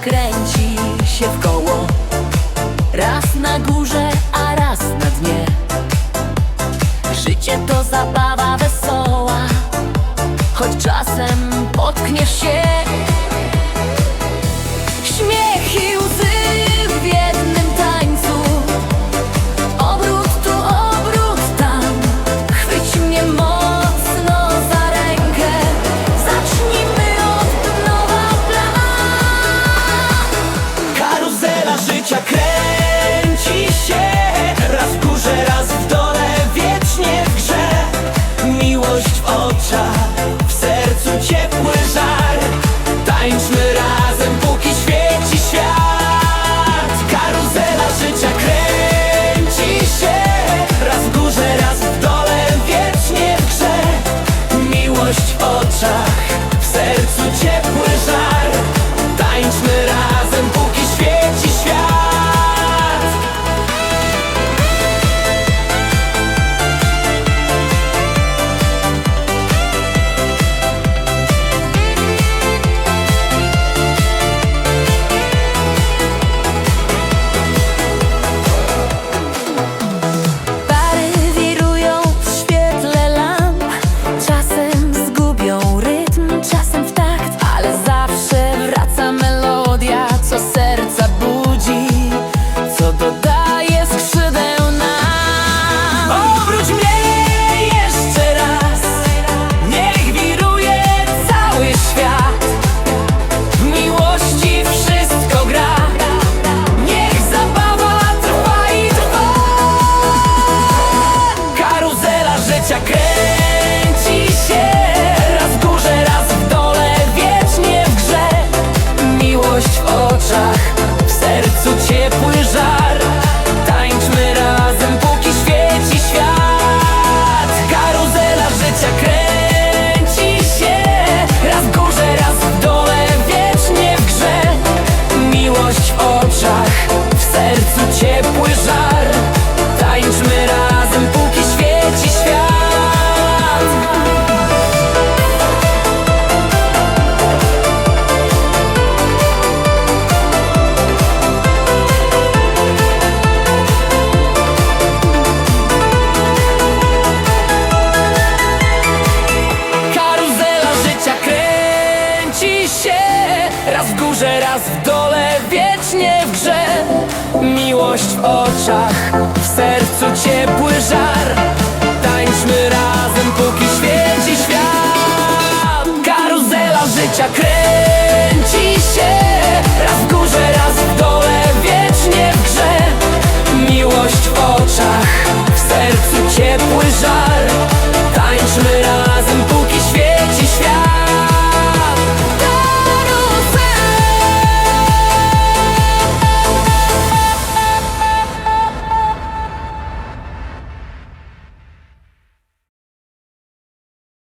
Kręci się w koło. Raz na górze, a raz na dnie. Życie to zabawa wesoła. Choć czasem potkniesz się 착해. sercu ciepły żar. Tańczmy razem, póki świeci świat. Karuzela życia kręci się. Raz w górze, raz w dole, wiecznie w grze. Miłość w oczach, w sercu ciepły żar. raz w dole, wiecznie w grze. Miłość w oczach, w sercu ciepły żar. Tańczmy razem, póki świeci świat. Karuzela życia kręci się. Raz w górze, raz w dole, wiecznie w grze. Miłość w oczach, w sercu ciepły żar. Tańczmy